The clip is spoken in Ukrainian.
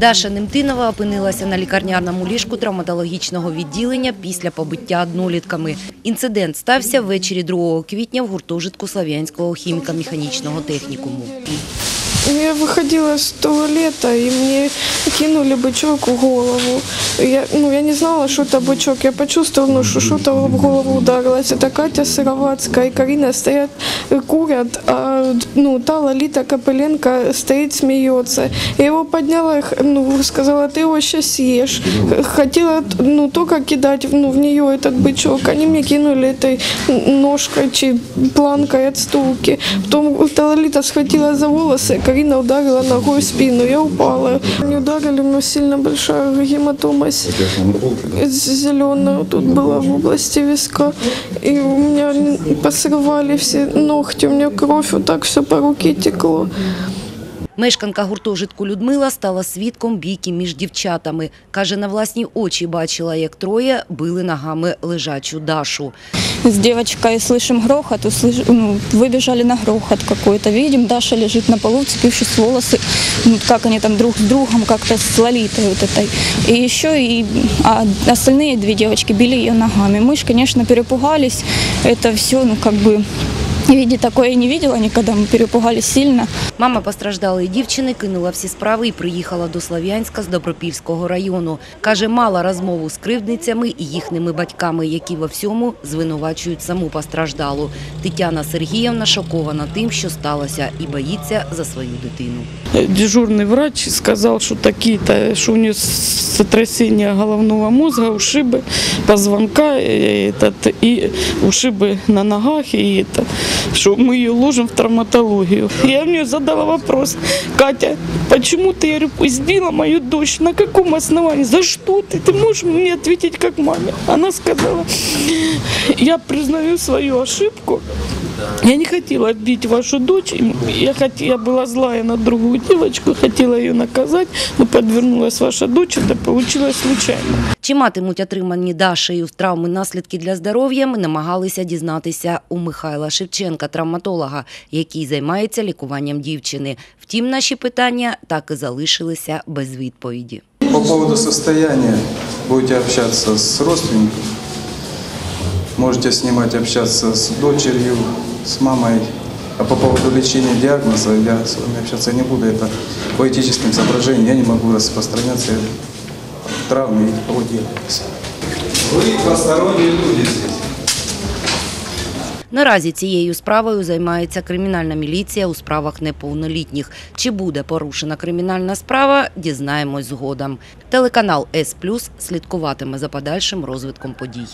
Даша Немтинова опинилася на лікарняному ліжку травматологічного відділення після побиття однолітками. Інцидент стався ввечері 2 квітня в гуртожитку Слав'янського хіміко-механічного технікуму. Я выходила с туалета, и мне кинули бычок в голову. Я, ну, я не знала, что это бычок. Я почувствовала, ну, что что-то в голову ударилось. Это Катя Сыроватская и Карина стоят, э, курят, а ну, та Лолита Копыленко стоит, смеется. Я его подняла, ну, сказала, ты его сейчас съешь. Хотела ну, только кидать ну, в нее этот бычок. Они мне кинули этой ножкой, чи планкой от стулки. Потом та Лолита схватила за волосы, Карина ударила ногой в спину. Я упала. Они ударили, у меня сильно большая гематома зеленая тут была в области виска. И у меня посрывали все ногти, у меня кровь, вот так все по руке текло. Мешканка гуртожитку Людмила стала свідком бійки між дівчатами. Каже, на власні очі бачила, як троє били ногами лежачу Дашу. с девочкой слышим грохот, услыш- ну, выбежали на грохот какой-то. Видим, Даша лежит на полу, вцепившись в волосы, ну, как они там друг с другом как-то с Лолитой вот этой. И еще и а остальные две девочки били ее ногами. Мы же, конечно, перепугались. Это все, ну, как бы, видеть такое я не видела никогда, мы перепугались сильно. Мама постраждалої дівчини кинула всі справи і приїхала до Слов'янська з Добропільського району. Каже, мала розмову з кривдницями і їхніми батьками, які во всьому звинувачують саму постраждалу. Тетяна Сергіївна шокована тим, що сталося, і боїться за свою дитину. Дежурный врач сказал, что такие-то, что у нее сотрясение головного мозга, ушибы позвонка э, этот, и ушибы на ногах, и это, что мы ее ложим в травматологию. Я в нее задала вопрос, Катя, почему ты, я говорю, избила мою дочь, на каком основании, за что ты, ты можешь мне ответить как маме? Она сказала, я признаю свою ошибку, я не хотела бить вашу дочь. Я, хот- я была злая на другую девочку, хотела ее наказать, но подвернулась ваша дочь, это получилось случайно. Чи матимуть отримані Дашею травми наслідки для здоров'я, ми намагалися дізнатися у Михайла Шевченка, травматолога, який займається лікуванням дівчини. Втім, наші питання так і залишилися без відповіді. По поводу состояния будете общаться с родственником, можете снимать, общаться с дочерью, с мамой. А по поводу лечения диагноза я с вами общаться не буду. Это по этическим соображениям я не могу распространяться травмы и по диагнозу. Вы посторонние люди здесь. Наразі цією справою займається кримінальна міліція у справах неповнолітніх. Чи буде порушена кримінальна справа, дізнаємось згодом. Телеканал С слідкуватиме за подальшим розвитком подій.